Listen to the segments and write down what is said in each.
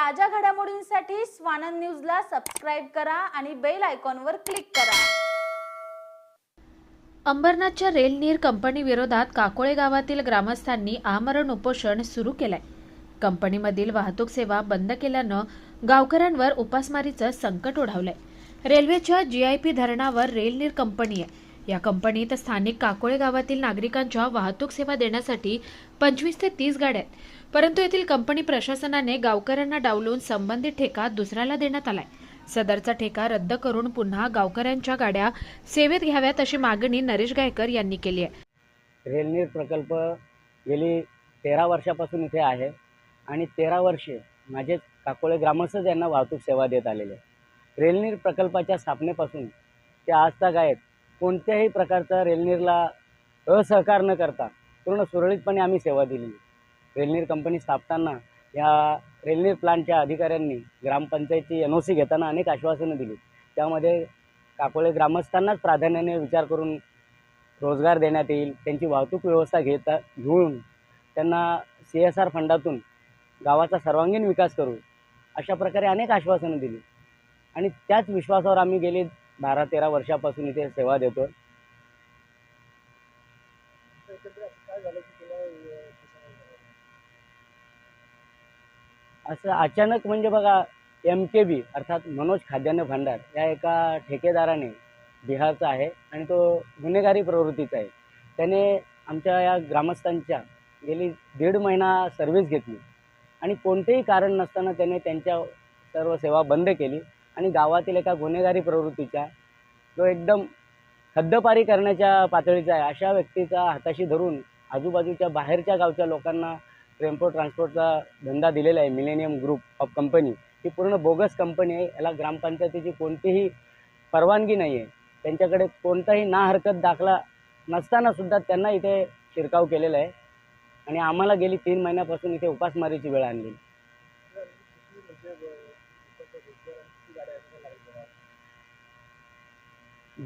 ताज्या घडामोडींसाठी स्वानंद न्यूजला सबस्क्राईब करा आणि बेल आयकॉनवर क्लिक करा. अंबरनाथच्या रेलनीर कंपनी विरोधात काकोळे गावातील ग्रामस्थांनी आमरण उपोषण सुरू केलंय. कंपनीमधील वाहतूक सेवा बंद केल्यानं गावकऱ्यांवर उपासमारीचं संकट ओढावलंय. रेल्वेच्या जीआयपी धरणावर रेलनीर कंपनी आहे. या कंपनीत स्थानिक काकोळे गावातील नागरिकांच्या वाहतूक सेवा देण्यासाठी पंचवीस ते तीस गाड्या आहेत. परंतु येथील कंपनी प्रशासनाने गावकऱ्यांना डावलून संबंधित ठेका दुसऱ्याला देण्यात आलाय. सदरचा ठेका रद्द करून पुन्हा गावकऱ्यांच्या गाड्या सेवेत घ्याव्यात अशी मागणी नरेश गायकर यांनी केली आहे. रेलनेर प्रकल्प गेली तेरा वर्षापासून इथे आहे आणि तेरा वर्षे माझे काकोळे ग्रामस्थच यांना वाहतूक सेवा देत आलेले आहे प्रकल्पाच्या स्थापनेपासून ते आज तक आहेत. कोणत्याही प्रकारचा रेलनीरला असहकार न करता पूर्ण सुरळीतपणे आम्ही सेवा दिली. रेलनेर कंपनी स्थापताना या रेल्वे प्लांटच्या अधिकाऱ्यांनी ग्रामपंचायतची एन ओ सी घेताना अनेक आश्वासनं दिली. त्यामध्ये काकोळे ग्रामस्थांनाच प्राधान्याने विचार करून रोजगार देण्यात येईल त्यांची वाहतूक व्यवस्था घेता घेऊन त्यांना सी एस आर फंडातून गावाचा सर्वांगीण विकास करू अशा प्रकारे अनेक आश्वासनं दिली. आणि त्याच विश्वासावर आम्ही गेले बारा तेरा वर्षापासून इथे सेवा देतो असं अचानक म्हणजे बघा एम के बी अर्थात मनोज खाद्यान्न भांडार या एका ठेकेदाराने बिहारचा आहे आणि तो गुन्हेगारी प्रवृत्तीचा आहे. त्याने आमच्या या ग्रामस्थांच्या गेली दीड महिना सर्व्हिस घेतली आणि कोणतेही कारण नसताना त्याने त्यांच्या सर्व सेवा बंद केली. आणि गावातील एका गुन्हेगारी प्रवृत्तीच्या जो एकदम हद्दपारी करण्याच्या पातळीचा आहे. अशा व्यक्तीचा हाताशी धरून आजूबाजूच्या बाहेरच्या गावच्या लोकांना टेम्पो ट्रान्सपोर्टचा धंदा दिलेला आहे. Millennium group of company. ही पूर्ण बोगस कंपनी आहे. याला ग्रामपंचायतीची कोणतीही परवानगी नाही आहे. त्यांच्याकडे कोणताही ना हरकत दाखला नसताना सुद्धा त्यांना इथे शिरकाव केलेला आहे. आणि आम्हाला गेली तीन महिन्यापासून इथे उपासमारीची वेळ आणली.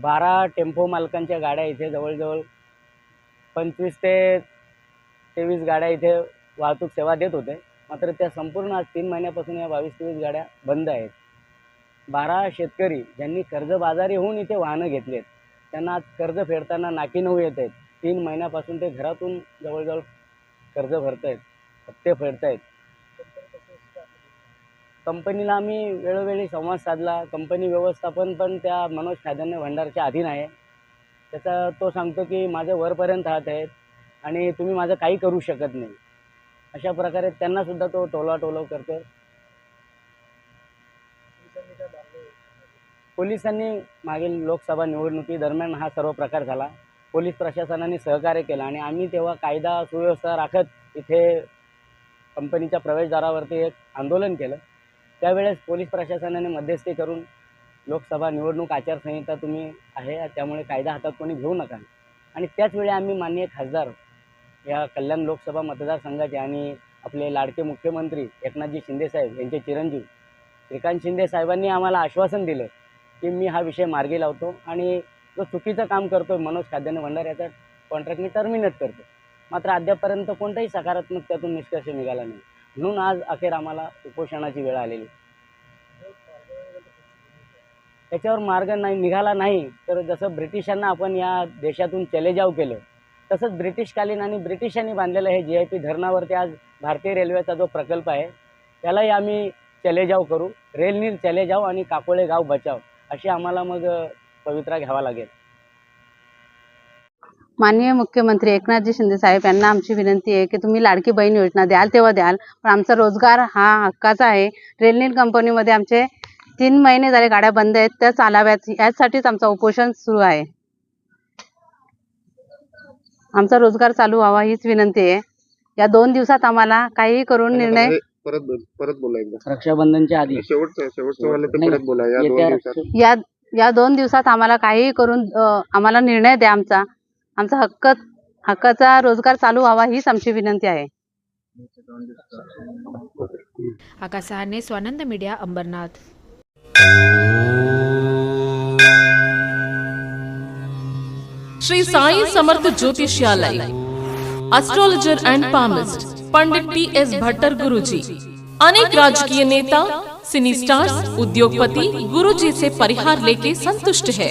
बारा टेम्पो मालकांच्या गाड्या इथे जवळजवळ पंचवीस ते तेवीस गाड्या इथे वाहतूक सेवा देत होते. मात्र त्या संपूर्ण आज तीन महिन्यापासून या बावीस तेवीस गाड्या बंद आहेत. बारा शेतकरी ज्यांनी कर्जबाजारी होऊन इथे वाहनं घेतली आहेत त्यांना आज कर्ज फेडताना नाकी नऊ येत आहेत. तीन महिन्यापासून ते घरातून जवळजवळ कर्ज भरत आहेत हप्ते फेडत आहेत कंपनीला आम्ही वेळोवेळी संवाद साधला. कंपनी व्यवस्थापन पण त्या मनोज खाद्यान्न भंडारच्या अधीन आहे. त्याचा तो सांगतो की माझ्या वरपर्यंत हात आहेत आणि तुम्ही माझं काही करू शकत नाही. अशा प्रकारे त्यांनासुद्धा तो टोलाटोलव करतो पोलिसांनी मागील लोकसभा निवडणुकीदरम्यान हा सर्व प्रकार झाला. पोलीस प्रशासनाने सहकार्य केलं आणि आम्ही तेव्हा कायदा सुव्यवस्था राखत इथे कंपनीच्या प्रवेशद्वारावरती एक आंदोलन केलं. त्यावेळेस पोलीस प्रशासनाने मध्यस्थी करून लोकसभा निवडणूक आचारसंहिता तुम्ही आहे त्यामुळे कायदा हातात कोणी घेऊ नका. आणि त्याचवेळी आम्ही माननीय खासदार या कल्याण लोकसभा मतदारसंघाचे आणि आपले लाडके मुख्यमंत्री एकनाथजी शिंदेसाहेब यांचे चिरंजीव श्रीकांत शिंदे साहेबांनी आम्हाला आश्वासन दिलं की मी हा विषय मार्गी लावतो आणि जो चुकीचं काम करतो मनोज खाद्यान्न भंडार याचा कॉन्ट्रॅक्ट मी टर्मिनेट करतो. मात्र अद्यापर्यंत कोणताही सकारात्मक त्यातून निष्कर्ष निघाला नाही. म्हणून आज अखेर आम्हाला उपोषणाची वेळ आलेली. त्याच्यावर मार्ग नाही निघाला नाही तर जसं ब्रिटिशांना आपण या देशातून चलेजाव केलं तसंच ब्रिटिशकालीन आणि ब्रिटिशांनी बांधलेलं हे जी आय पी धरणावरती आज भारतीय रेल्वेचा जो प्रकल्प आहे त्यालाही आम्ही चलेजाव करू. रेलनीर चले जाव आणि काकोळे गाव बचाव अशी आम्हाला मग पवित्रा घ्यावा लागेल. माननीय मुख्यमंत्री एकनाथजी शिंदे साहेब यांना आमची विनंती आहे की तुम्ही लाडकी बहीण योजना द्याल तेव्हा द्याल. पण आमचा रोजगार हा हक्काचा आहे. रेलनील कंपनीमध्ये आमचे तीन महिने झाले गाड्या बंद आहेत. त्या चालाव्यात. यासाठीच आमचं उपोषण सुरू आहे. आमचा रोजगार चालू व्हावा हीच विनंती आहे. या दोन दिवसात आम्हाला काहीही करून निर्णय परत परत बोला एकदा. रक्षाबंधनच्या आधी. शेवटचं शेवटचं वाले तर नाही, परत बोला. या दोन दिवसात. या या दोन दिवसात आम्हाला काहीही करून अ, आम्हाला निर्णय द्या आमचा. आमचा हक्क हक्काचा रोजगार चालू व्हावा हीच आमची विनंती आहे. Akash Sahane Swanand media Ambernath. Shri Sai Samarth ज्योतिष्यालय astrologer and palmist Pandit T S Bhattar Guruji. अनेक राजकीय नेता सिनी स्टार्स उद्योगपति गुरु जी से परिहार लेके संतुष्ट है.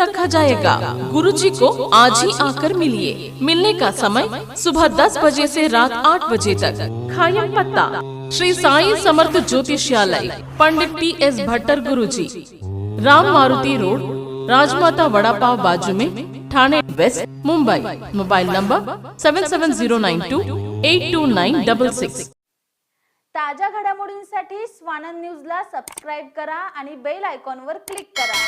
रखा जाएगा। गुरु जी को आज ही आकर मिलिए। मिलने का समय सुबह 10 बजे से रात 8 बजे तक। खायम पत्ता। श्री साई समर्थ ज्योतिषालय। पंडित टी एस भट्टर गुरु जी राम मारुति रोड राजमाता वड़ा पाव बाजू में Thane west Mumbai. Mobile number seven seven zero nine two eight two nine double six. ताज्या घडामोडींसाठी स्वानंद न्यूजला सबस्क्राईब करा आणि बेल आयकॉनवर क्लिक करा.